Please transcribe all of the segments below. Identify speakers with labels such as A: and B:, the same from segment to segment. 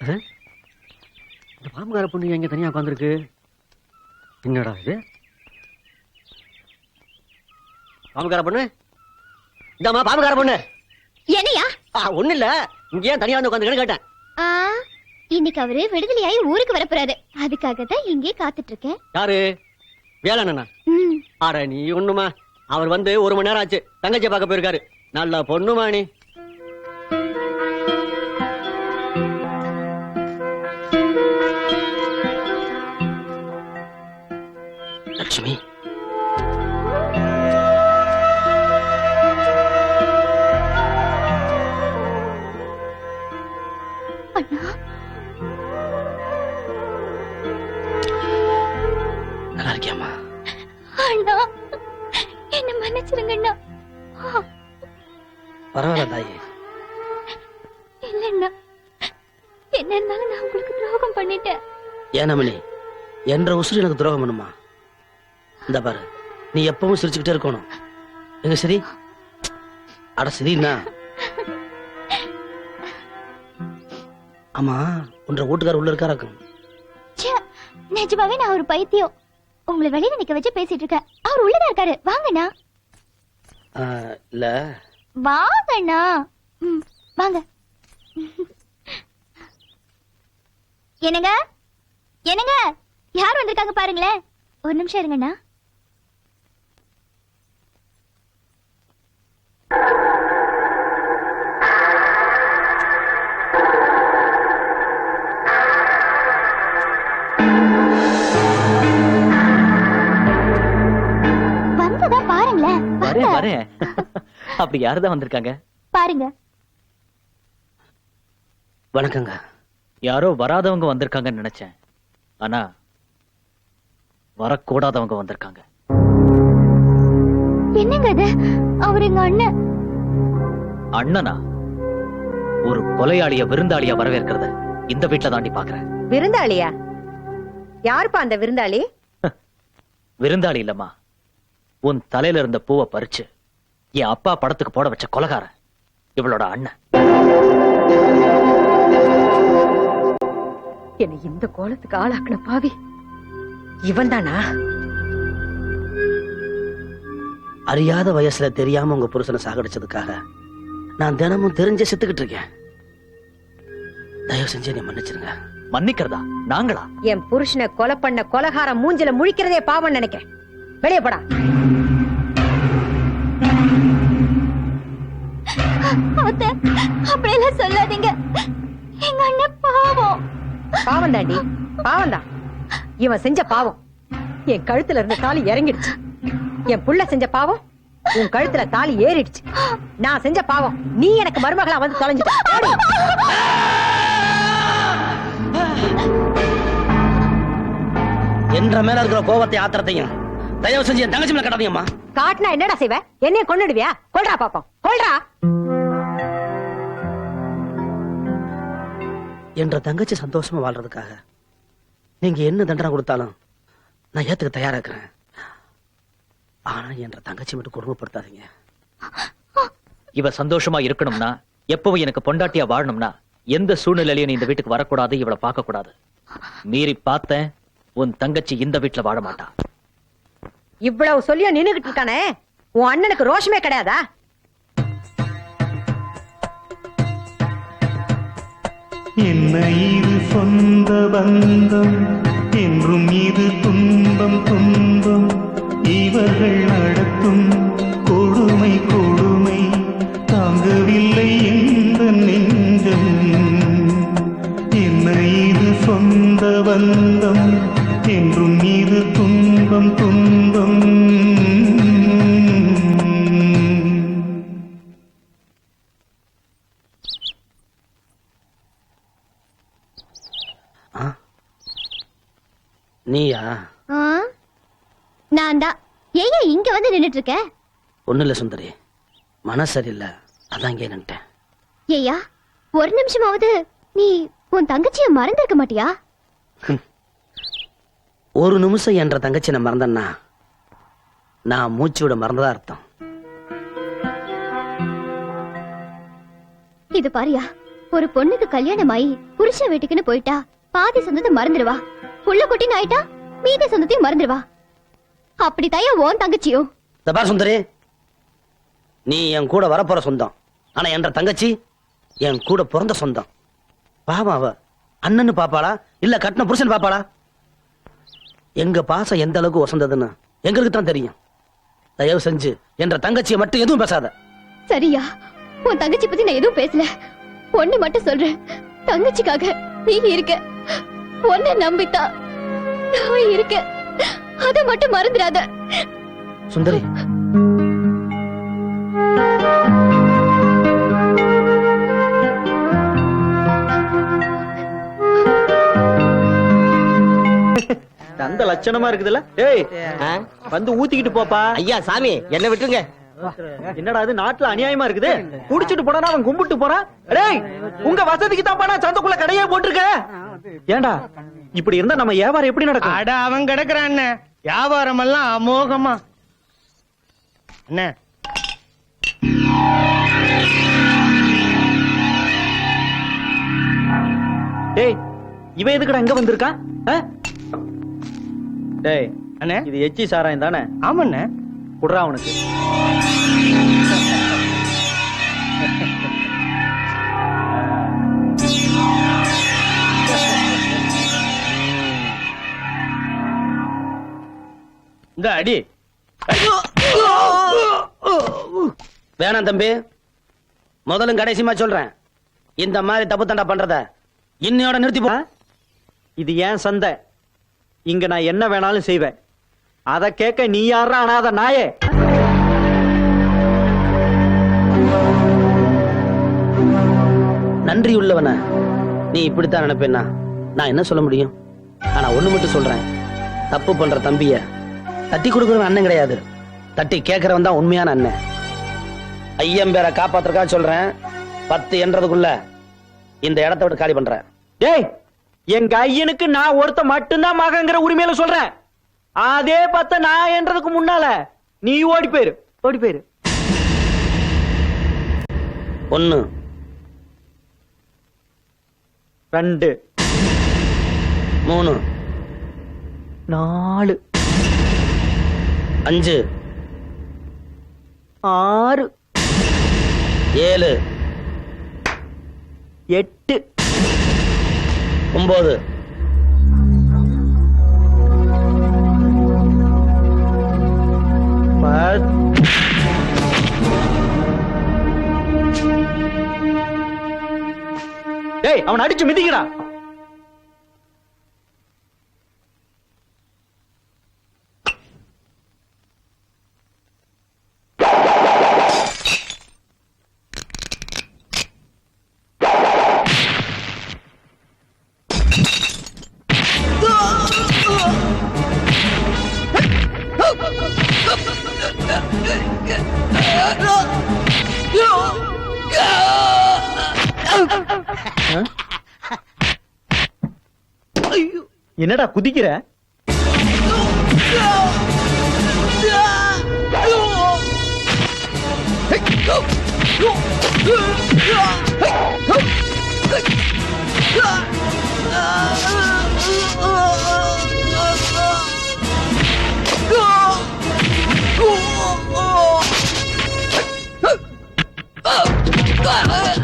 A: இந்த பாம்புகார பொண்ணு எங்க தனியா உட்காந்துருக்கு என்னடா இது? பாம்புகார பொண்ணு? இந்தாம்மா பாம்புகார பொண்ணு.
B: என்னையா?
A: ஒண்ணு இல்ல. இங்க ஏன் தனியா வந்து உட்காந்துருக்கேன்னு கேட்டேன்.
B: ஆ, இன்னைக்கு அவரு விடுதலையாயி ஊருக்கு வரப்போறாரு அதுக்காக தான் இங்கே காத்துட்டு இருக்கேன்
A: யாரு வேளாண்ணா ஆட நீ ஒண்ணுமா? அவர் வந்து ஒரு மணி நேரம் ஆச்சு. தங்கச்சியை பார்க்க போயிருக்காரு. நல்ல பொண்ணுமா நீ.
B: அண்ணா
A: நல்லா இருக்கியாம்மா?
B: அண்ணா என்ன மன்னிச்சிருங்க அண்ணா
A: பரவாயில்ல தாயி.
B: இல்ல அண்ணா என்ன இருந்தாலும் நான் உங்களுக்கு துரோகம் பண்ணிட்டேன்.
C: ஏன் அம்மணி என்ற உசுறு எனக்கு துரோகம் பண்ணுமா? இந்த பாரு நீ எப்பவும் சிரிச்சுக்கிட்டே இருக்கணும். எங்க சரி? அட சரிண்ணா ஆமா உன்ற வீட்டுக்கார உள்ள இருக்காராக்கும்
B: ச்சே, நிஜமாவே நான் ஒரு பைத்தியம். உங்களை வெளியில நிக்க வச்சு பேசிட்டு இருக்கேன். அவர் உள்ளதா இருக்காரு. வாங்கண்ணா.
C: இல்ல.
B: வாங்கண்ணா. வாங்க. என்னங்க? என்னங்க? யார் வந்திருக்காங்க பாருங்களேன். ஒரு நிமிஷம் இருங்கண்ணா.
D: வரேன். வரேன். அப்படி யாருதான் வந்திருக்காங்க?
B: பாருங்க.
C: வணக்கங்க.
D: யாரோ வராதவங்க வந்திருக்காங்கன்னு நினைச்சேன். ஆனா வரக்கூடாதவங்க வந்திருக்காங்க.
B: என்னங்க இது? அவர் எங்க அண்ணன்.
D: அண்ணனா? ஒரு கொலையாளிய விருந்தாளியா வரவேற்கிறத இந்த வீட்டுல தாண்டி பாக்குறேன்.
E: விருந்தாளியா? யாருப்பா அந்த விருந்தாளி?
D: விருந்தாளி இல்லம்மா. உன் தலையில இருந்த பூவை பறிச்சு என் அப்பா படத்துக்கு போட வச்ச கொலகாரன் இவளோட அண்ணன்.
E: என்னை இந்த கோலத்துக்கு ஆளாக்குன பாவி. இவன் தானா
C: அறியாத வயசுல தெரியாம உங்க புருஷனை சாகடிச்சதுக்காக நான் தினமும் தெரிஞ்சே செத்துக்கிட்டு இருக்கேன். தயவு செஞ்சு என்னை மன்னிச்சிருங்க.
D: மன்னிக்கிறதா? நாங்களா?
E: என் புருஷனை கொலை பண்ண கொலகாரம் மூஞ்சில முழிக்கிறதே பாவம் நினைக்கிறேன். வெளியே போடா.
B: அப்படியெல்லாம் சொல்லாதீங்க. எங்க அண்ணன் பாவம்.
E: பாவம் தாண்டி பாவம் தான். இவன் செஞ்ச பாவம். என் கழுத்துல இருந்த தாலி இறங்கிடுச்சு. என் புள்ள செஞ்ச பாவம் உன் கழுத்துல தாலி ஏறிடுச்சு. நான் செஞ்ச பாவம் நீ எனக்கு மருமகளா வந்து தொலைஞ்சிட்ட. ஓடி.
C: என்ற மேல இருக்கிற கோபத்தை ஆத்திரத்தையும் தயவு செஞ்சு என் தங்கச்சி மேல கட்டாதீங்கம்மா.
E: காட்டுனா என்னடா செய்வ? என்னைய கொன்னுடுவியா? கொல்றா பாப்போம். கொல்றா.
C: என்ற தங்கச்சி சந்தோஷமா வாழ்றதுக்காக நீங்க என்ன தண்டனை கொடுத்தாலும் நான் ஏத்துக்க தயாரா இருக்கிறேன். ஆனா என்ற தங்கச்சி மட்டும் கொடுமைப்படுத்தாதீங்க.
D: இவ சந்தோஷமா இருக்கணும்னா எப்பவும் எனக்கு பொண்டாட்டியா வாழணும்னா எந்த சூழ்நிலையிலும் நீ இந்த வீட்டுக்கு வரக்கூடாது இவளை பார்க்க கூடாது மீறி பார்த்தேன் உன் தங்கச்சி இந்த வீட்டுல வாழ மாட்டா.
E: இவ்வளவு சொல்லியும் நின்னுகிட்டு இருக்கானே? உன் அண்ணனுக்கு ரோஷமே கிடையாதா?
F: என்ன இது சொந்த பந்தம்? என்றும் இது துன்பம் துன்பம். இவர்கள் நடத்தும் கொடுமை கொடுமை. தாங்கவில்லை எந்த நெஞ்சம். என்ன இது சொந்த பந்தம்?
B: நான் தான் ஏங்க இங்க வந்து நின்னுட்டு இருக்க
C: ஒண்ணு இல்ல சுந்தரி. மனசு சரியில்லை. அதான் இங்கே நின்ட்டேன்.
B: ஏய்யா ஒரு நிமிஷமாவது நீ உன் தங்கச்சிய மறந்திருக்க மாட்டியா?
C: ஒரு நிமிஷம் என்ற தங்கச்சி நான் மறந்தேன்னா நான் மூச்சு விட மறந்ததா அர்த்தம்.
B: இது பாரியா ஒரு பொண்ணுக்கு கல்யாணம் ஆகி புருஷன் வீட்டுக்குன்னு போயிட்டா பாதி சொந்தத்தை மறந்துடுவா. புள்ள குட்டின்னு ஆயிட்டா? மீதி சொந்தத்தையும் மறந்துடுவா. அப்படி தயா ஓன் தங்கச்சியும்
C: இந்த பார் சுந்தரி நீ என் கூட வரப்போற சொந்தம். ஆனா என்ற தங்கச்சி என் கூட பிறந்த சொந்தம். பாவம் அவ. அண்ணன்னு பாப்பாளா? இல்ல கட்டின புருஷன் பாப்பாளா? எங்க பாசம் எந்த அளவுக்கு வசந்ததுன்னு எங்களுக்கு தான் தெரியும். தயவு செஞ்சு என்ற தங்கச்சியை மட்டும் எதுவும் பேசாத.
B: சரியா? உன் தங்கச்சி பத்தி நான் எதுவும் பேசல. ஒண்ணு மட்டும் சொல்றேன். தங்கச்சிக்காக நீ இருக்க. உன்னை நம்பித்தா நான் இருக்க. அத மட்டும் மறந்துடாத.
C: சுந்தரி.
A: அந்த லட்சணமா இருக்குதுல்ல? ஏய் வந்து ஊத்திக்கிட்டு போப்பா. ஐயா சாமி என்ன விட்டுருங்க. என்னடா இது நாட்டுல அநியாயமா இருக்குது? குடிச்சிட்டு போனா அவன் கும்பிட்டு போறான். டேய் உங்க வசதிக்கு தான் சந்தைக்குள்ள கடையே போட்டிருக்க ஏன்டா இப்படி இருந்தா நம்ம வியாபாரம் எப்படி நடக்கும்?
G: அட அவன் கிடக்குறான் வியாபாரம் எல்லாம் அமோகமா. அண்ணே.
A: டேய் இவன் எதுக்குடா இங்க வந்திருக்கான்? டேய்
G: அண்ணே.
A: இது எச்சி சாராயம் தானே?
G: ஆமாண்ணே.
A: குடுறா அவனுக்கு.
G: இந்த அடி.
C: வேணாம் தம்பி. முதலும் கடைசிமா சொல்றேன். இந்த மாதிரி தப்பு தண்டா பண்றத இன்னையோட நிறுத்தி போ.
A: இது ஏன் சந்தை? இங்க நான் என்ன வேணாலும் செய்வேன். அத கேட்க நீ யாரா அனாத நாயே?
C: நன்றி உள்ளவன நீ இப்படித்தான் நினைப்பேன்னா நான் என்ன சொல்ல முடியும்? ஆனா ஒண்ணு மட்டும் சொல்றேன். தப்பு பண்ற தம்பிய தட்டி கொடுக்கறவன் அண்ணன் கிடையாது. தட்டி கேட்கறவன் தான் உண்மையான அண்ணன். ஐயம் பேரை காப்பாத்துறக்கா சொல்றேன். பத்து என்றதுக்குள்ள இந்த இடத்த விட்டு காலி பண்றேன்.
A: டேய் எங்க ஐயனுக்கு நான் ஒருத்த மட்டும்தான் மகங்கிற உரிமையில சொல்றேன். அதே பத்த நான் என்றதுக்கு முன்னால நீ ஓடி போயிரு ஓடி போயிரு.
C: ஒண்ணு.
A: ரெண்டு.
C: மூணு.
A: நாலு.
C: அஞ்சு.
A: ஆறு.
C: ஏழு.
A: எட்டு.
C: ஒன்பது
A: அவன் அடிச்சு மிதிக்கடா என்னடா குதிக்கிற
C: Ah! Oh!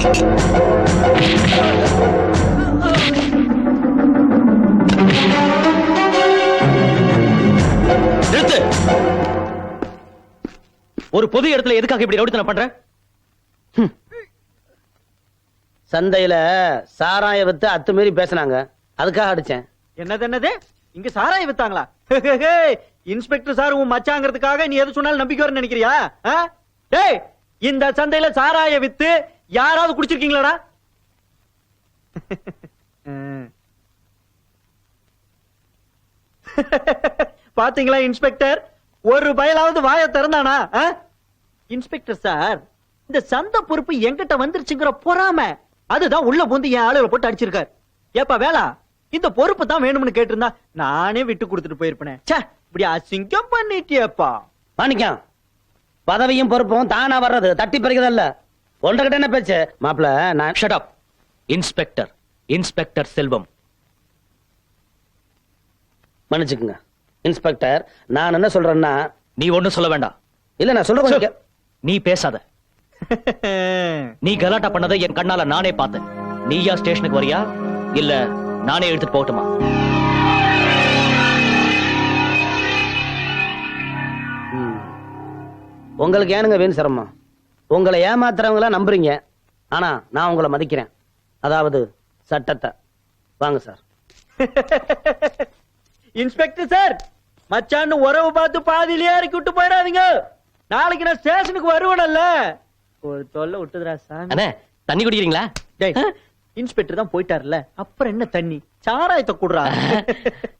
D: நிறுத்து. ஒரு பொது இடத்துல எதுக்காக இப்படி ரவுடித்தனம் பண்ற?
C: சந்தையில சாராய வித்து அத்துமீறி பேசுனாங்க. அதுக்காக அடிச்சேன்.
A: என்னது என்னது? இங்க சாராய வித்தாங்களா? இன்ஸ்பெக்டர் சார் உன் மச்சாங்கிறதுக்காக நீ எது சொன்னாலும் நம்பிக்கை நினைக்கிறியா? டேய் இந்த சந்தையில சாராய வித்து யாராவது குடிச்சிருக்கீங்களாடா? பாத்தீங்களா இன்ஸ்பெக்டர்? ஒரு பயலாவது வாயை திறந்தானா? ஆ? இன்ஸ்பெக்டர் சார் இந்த சந்தை பொறுப்பு என்கிட்ட வந்துருச்சுங்கிற பொறாம. அதுதான் உள்ள பூந்து என் ஆளுகளை போட்டு அடிச்சிருக்காரு. ஏப்பா வேலா இந்த பொறுப்பு தான் வேணும்னு கேட்டிருந்தா நானே விட்டு கொடுத்துட்டு போயிருப்பேனே. ச்சே இப்படி அசிங்கம் பண்ணிட்டியப்பா.
C: மாணிக்கம் பதவியும் பொறுப்பும் தானா வர்றது தட்டி பறிக்கிறதல்ல. ஒன்றகிட்ட என்ன பேச்சு? மாப்பிள நான்
D: shut up inspector inspector Selvam.
C: மன்னிச்சுக்குங்க. Inspector நான் என்ன சொல்றேன்னா
D: நீ ஒண்ணும் சொல்ல வேண்டாம்.
C: இல்ல நான் சொல்ற கொஞ்சம்
D: நீ பேசாத. நீ கலாட்டா பண்ணதை என் கண்ணால நானே பார்த்தேன். நீயா ஸ்டேஷனுக்கு வரியா? இல்ல நானே எடுத்துட்டு போகட்டுமா.
C: உங்களுக்கு ஏனுங்க வீண் சிரமம்? உங்களை ஏமாத்துறவங்கள நம்புறீங்க. ஆனா நான் உங்களை மதிக்கிறேன். அதாவது சட்டத்தை. வாங்க சார்
A: இன்ஸ்பெக்டர் சார் மச்சான்னு உறவு பார்த்து பாதியிலேயே இறக்கி விட்டு போயிடாதீங்க. நாளைக்கு நான் ஸ்டேஷனுக்கு வருவேனல்ல. ஒரு தொல்லை விட்டுதுடா சாமி.
D: அண்ணே தண்ணி குடிக்கிறீங்களா?
A: டேய் இன்ஸ்பெக்டர் தான் போயிட்டாருல அப்புறம் என்ன தண்ணி? சாராயத்தை குடுறா.